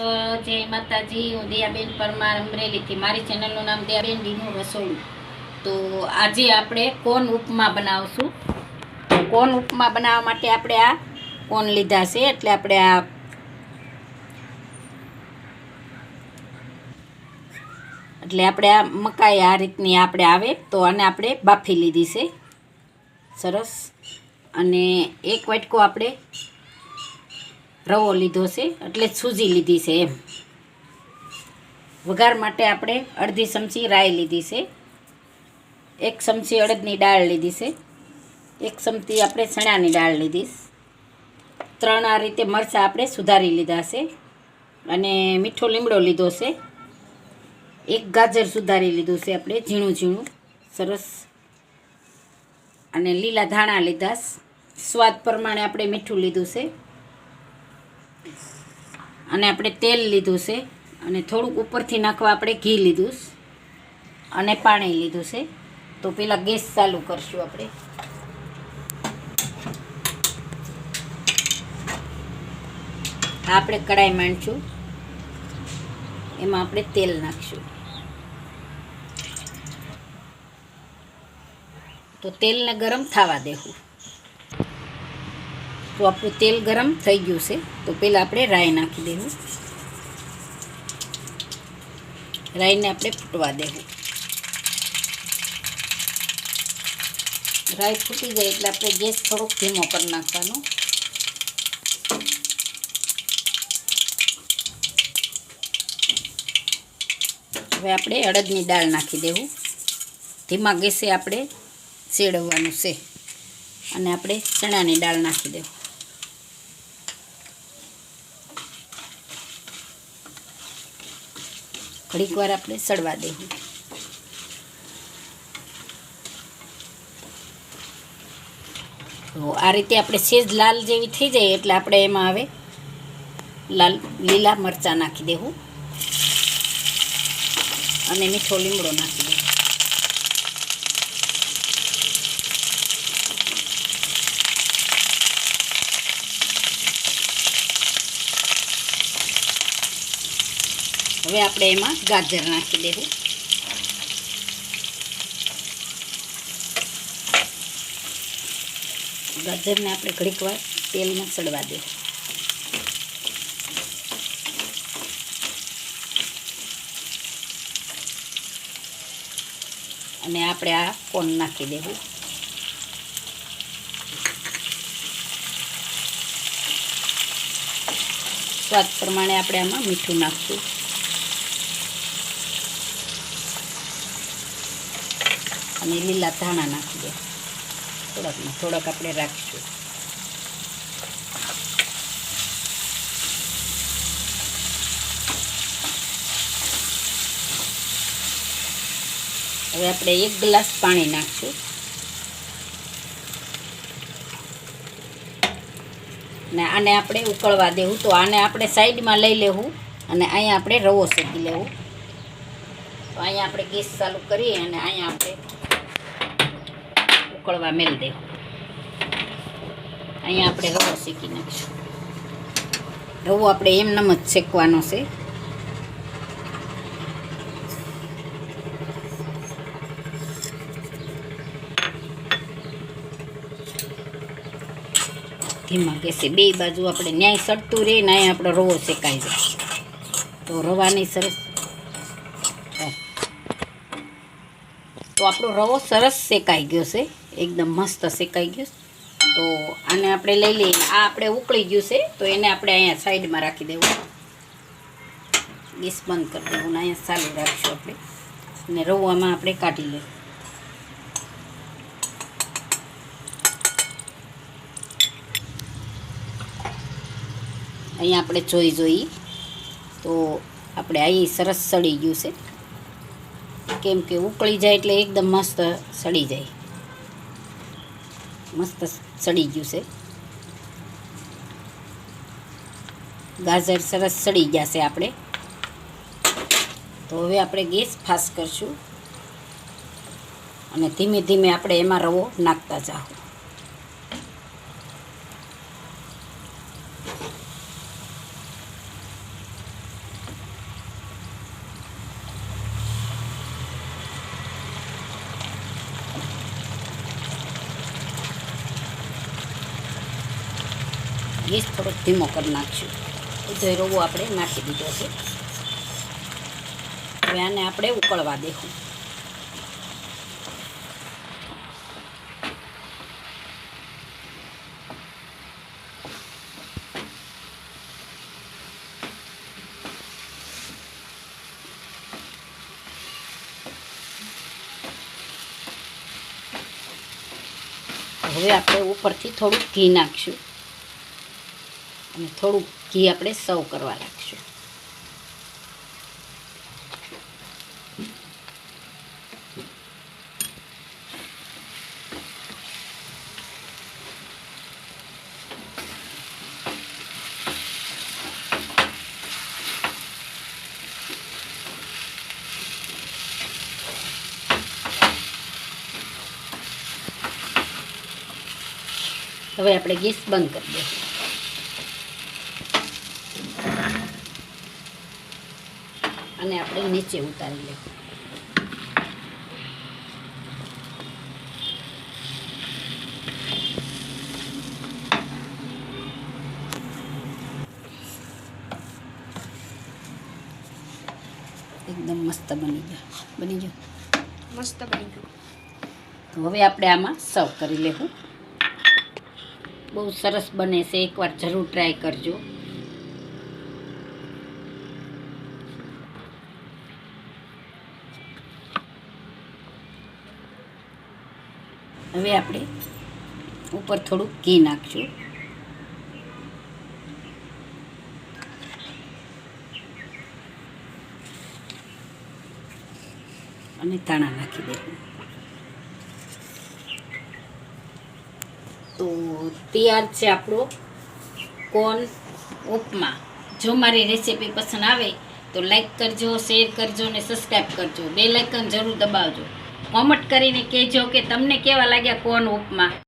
તો જય માતાજી હું દયાબેન પરમાર અમરેલીથી મારી ચેનલનું નામ દયાબેન ડીનું રસોડું. તો આજે આપણે કોન ઉપમા બનાવશું? કોન ઉપમા બનાવવા માટે આપણે આ કોન લીધા છે. એટલે આપણે આ એટલે આપણે આ મકાઈ આ રીતની આપણે આવે. તો આને આપણે બાફી લીધી છે. સરસ. અને એક વાટકો આપણે રવો લીધો છે, એટલે સૂજી લીધી છે એમ. વઘાર માટે આપણે અડધી ચમચી રાઈ લીધી છે. એક ચમચી અડદની દાળ લીધી છે. એક ચમચી આપણે ચણાની દાળ લીધી ત્રણ આ રીતે મરચાં આપણે સુધારી લીધા છે અને મીઠો લીમડો લીધો છે. એક ગાજર સુધારી લીધું છે આપણે ઝીણું ઝીણું, સરસ. અને લીલા ધાણા લીધા સ્વાદ પ્રમાણે આપણે મીઠું લીધું છે. અને આપણે તેલ લીધું છે. અને થોડુંક ઉપરથી નાખવા આપણે ઘી લીધું અને પાણી લીધું છે. તો પહેલાં ગેસ ચાલુ કરશું આપણે. આપણે કડાઈ માંડશું. એમાં આપણે તેલ નાખશું. તો તેલને ગરમ થવા દેવું. તો આપણું તેલ ગરમ થઈ ગયું છે. તો પહેલાં આપણે રાઈ નાખી દેવું. રાઈને આપણે ફૂટવા દેવું. રાઈ ફૂટી જાય એટલે આપણે ગેસ થોડોક ધીમો કરી નાખવાનો. હવે આપણે અડદની દાળ નાખી દેવું. ધીમા ગેસે આપણે શેડવવાનું છે. અને આપણે ચણાની દાળ નાખી દેવું. ઘડીક વાર આપણે સડવા દેવું. તો આ રીતે આપણે સેજ લાલ જેવી થઈ જાય એટલે આપણે એમાં હવે લાલ લીલા મરચાં નાખી દેવું. અને મીઠો લીમડો નાખી દેવું હવે આપણે એમાં ગાજર નાખી દેવું. ગાજરને આપણે ઘડીક વાર તેલમાં સડવા દેવું. અને આપણે આ કોન નાખી દેવું. સ્વાદ પ્રમાણે આપણે આમાં મીઠું નાખશું. અને લીલા ધાણા નાખી દે. થોડાકમાં થોડાક આપણે રાખીશું. હવે આપણે એક ગ્લાસ પાણી નાખશું. ને આને આપણે ઉકળવા દેવું. તો આને આપણે સાઈડમાં લઈ લેવું અને અહીંયા આપણે રવો શેકી લેવું. તો અહીંયા આપણે ગેસ ચાલુ કરીએ અને અહીંયા આપણે ઉકળવા મેળ દે. અહીંયા આપણે રવો શેકી નાખીશું. રવો આપણે એમનેમ જ શેકવાનો છે. ધીમા ગેસે બે બાજુ આપણે ન્યાય સડતું રહે ને અહીંયા આપણો રવો શેકાઈ જાય. તો રવાની સરસ તો આપણો રવો સરસ શેકાઈ ગયો છે, એકદમ મસ્ત શેકાઈ ગયો તો આને આપણે લઈ લઈએ. આ આપણે ઉકળી ગયું છે, તો એને આપણે અહીંયા સાઈડમાં રાખી દેવું. ગેસ બંધ કરી દેવું ને અહીંયા ચાલુ રાખીશું આપણે. અને રવામાં આપણે કાઢી લઈએ. અહીંયા આપણે જોઈ જોઈ. તો આપણે અહીં સરસ સડી ગયું છે. કેમ કે ઉકળી જાય એટલે એકદમ મસ્ત સડી જાય. મસ્ત સડી ગયું છે. ગાજર સરસ સડી ગયા છે આપણે. તો હવે આપણે ગેસ ફાસ્ટ કરશું. અને ધીમે ધીમે આપણે એમાં રવો નાખતા જાઓ ગેસ થોડોક ધીમો કરી નાખશું. બધો રવો આપણે નાખી દીધો છે. હવે આને આપણે ઉકળવા દેવું. હવે આપણે ઉપરથી થોડુંક ઘી નાખશું. અને થોડુંક ઘી આપણે સર્વ કરવા રાખીશું હવે આપણે ગેસ બંધ કરી દઈશું અને આપણે નીચે ઉતારી લઈએ. એકદમ મસ્ત બની ગયો. બની ગયો? મસ્ત બની ગયું. તો હવે આપણે આમાં સર્વ કરી લેવું. બહુ સરસ બને છે. એકવાર જરૂર ટ્રાય કરજો. હવે આપણે ઉપર થોડું ઘી નાખશું. અને ધાણા નાખી દેવું તો તૈયાર છે આપણો કોર્ન ઉપમા. જો મારી રેસીપી પસંદ આવે તો લાઈક કરજો શેર કરજો અને સબસ્ક્રાઈબ કરજો. બે લાઇકન જરૂર દબાવજો. કોમેન્ટ કરીને કહેજો કે તમને કેવા લાગ્યા કોન ઉપમા.